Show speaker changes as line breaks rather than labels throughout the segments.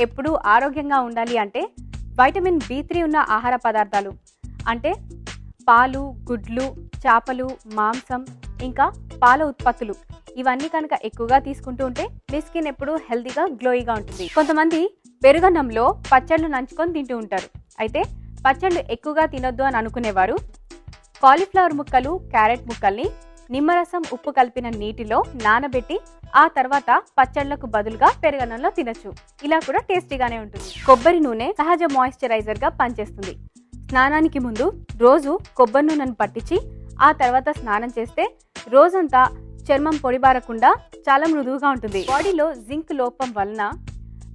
ఎప్పుడూ ఆరోగ్యంగా ఉండాలి అంటే వైటమిన్ బి త్రీ ఉన్న ఆహార పదార్థాలు. అంటే పాలు గుడ్లు చేపలు మాంసం ఇంకా పాల ఉత్పత్తులు. ఇవన్నీ కనుక ఎక్కువగా తీసుకుంటూ ఉంటే మీ స్కిన్ ఎప్పుడూ హెల్తీగా గ్లోయిగా ఉంటుంది. కొంతమంది పెరుగన్నంలో పచ్చళ్ళు నంచుకొని తింటూ ఉంటారు. అయితే పచ్చళ్ళు ఎక్కువగా తినొద్దు అని అనుకునేవారు. కాలీఫ్లవర్ ముక్కలు క్యారెట్ ముక్కల్ని నిమ్మరసం ఉప్పు కలిపిన నీటిలో నానబెట్టి ఆ తర్వాత పచ్చళ్ళకు బదులుగా పెరుగన్నంలో తినొచ్చు. ఇలా కూడా టేస్టీగానే ఉంటుంది. కొబ్బరి నూనె సహజ మాయిశ్చరైజర్గా పనిచేస్తుంది. స్నానానికి ముందు రోజు కొబ్బరి నూనెను పట్టించి ఆ తర్వాత స్నానం చేస్తే రోజంతా చర్మం పొడిబారకుండా చాలా మృదువుగా ఉంటుంది. బాడీలో జింక్ లోపం వలన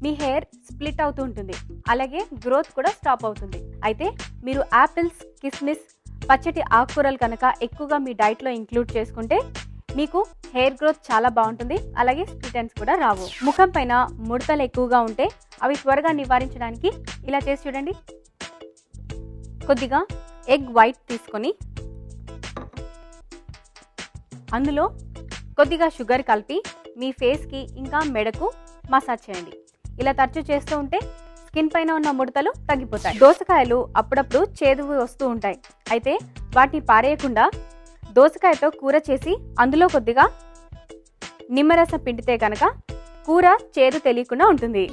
మీ హెయిర్ స్ప్లిట్ అవుతూ ఉంటుంది. అలాగే గ్రోత్ కూడా స్టాప్ అవుతుంది. అయితే మీరు యాపిల్స్ కిస్మిస్ పచ్చటి ఆకుకూరలు కనుక ఎక్కువగా మీ డైట్లో ఇంక్లూడ్ చేసుకుంటే మీకు హెయిర్ గ్రోత్ చాలా బాగుంటుంది. అలాగే స్ప్లిటన్స్ కూడా రావు. ముఖం పైన ముడతలు ఎక్కువగా ఉంటే అవి త్వరగా నివారించడానికి ఇలా చేసి చూడండి. కొద్దిగా ఎగ్ వైట్ తీసుకొని అందులో కొద్దిగా షుగర్ కలిపి మీ ఫేస్కి ఇంకా మెడకు మసాజ్ చేయండి. ఇలా తరచూ చేస్తూ ఉంటే స్కిన్ పైన ఉన్న ముడతలు తగ్గిపోతాయి. దోసకాయలు అప్పుడప్పుడు చేదు వస్తూ ఉంటాయి. అయితే వాటిని పారేయకుండా దోసకాయతో కూర చేసి అందులో కొద్దిగా నిమ్మరసం పిండితే కనుక కూర చేదు తెలియకుండా ఉంటుంది.